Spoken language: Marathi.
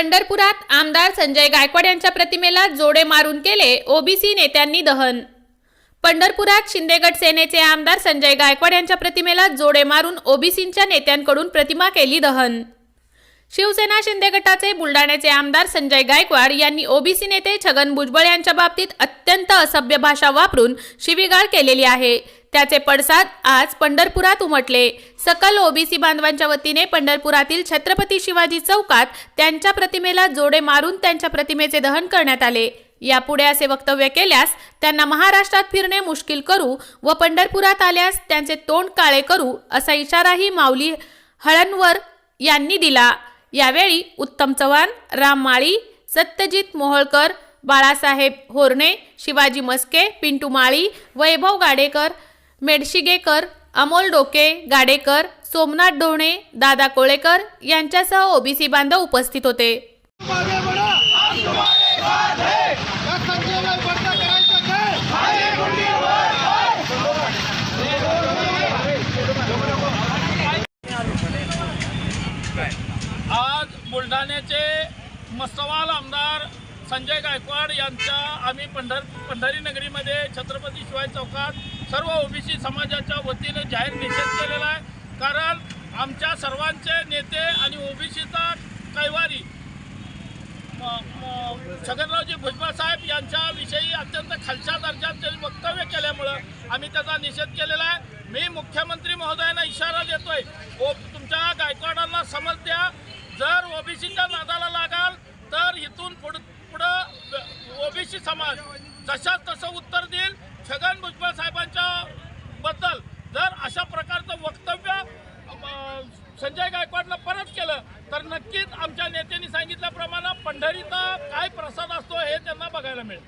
पंढरपुरात आमदार संजय गायकवाड यांच्या प्रतिमेला जोडे मारून केले ओबीसी नेत्यांनी दहन. पंढरपुरात शिंदेगड सेनेचे आमदार संजय गायकवाड यांच्या प्रतिमेला जोडे मारून ओबीसींच्या नेत्यांकडून प्रतिमा केली दहन. शिवसेना शिंदे गटाचे बुलढाण्याचे आमदार संजय गायकवाड यांनी ओबीसी नेते छगन भुजबळ यांच्या बाबतीत अत्यंत असभ्य भाषा वापरून शिवीगाळ केलेली आहे. त्याचे पडसाद आज पंढरपुरात उमटले. सकल ओबीसी बांधवांच्या वतीने पंढरपुरातील छत्रपती शिवाजी चौकात त्यांच्या प्रतिमेला जोडे मारून त्यांच्या प्रतिमेचे दहन करण्यात आले. यापुढे असे वक्तव्य केल्यास त्यांना महाराष्ट्रात फिरणे मुश्किल करू व पंढरपुरात आल्यास त्यांचे तोंड काळे करू असा इशाराही माऊली हळणवर यांनी दिला. यावेळी उत्तम चव्हाण राम माळी सत्यजित मोहोळकर बाळासाहेब होरणे शिवाजी मस्के पिंटू माळी वैभव गाडेकर मेडशिगेकर अमोल डोके गाडेकर सोमनाथ डोणे दादा कोळेकर यांच्यासह ओबीसी बांधव उपस्थित होते. मस्तवाल आमदार संजय गायकवाड यांच्या आम्ही पंढर पंढरी नगरीमध्ये छत्रपती शिवाजी चौकात सर्व ओबीसी समाजाच्या वतीने जाहीर निषेध केलेला आहे. कारण आमच्या सर्वांचे नेते आणि ओबीसीचा कैवारी म- छगनरावजी भुजबळ साहेब यांच्याविषयी अत्यंत खालच्या दर्जाचे वक्तव्य केल्यामुळं आम्ही त्याचा निषेध केलेला आहे. मी मुख्यमंत्री महोदयांना इशारा देतोय. ओ तुमच्या गायकवाडांना समज द्या. जर ओबीसीच्या नादाला समाज. जशा तसं उत्तर देईल छगन भुजबळ साहेबांच्या बद्दल. जर अशा प्रकारचं वक्तव्य संजय गायकवाडला परत केलं तर नक्कीच आमच्या नेत्यांनी सांगितल्याप्रमाणे पंढरीचा काय प्रसाद असतो हे त्यांना बघायला मिळेल.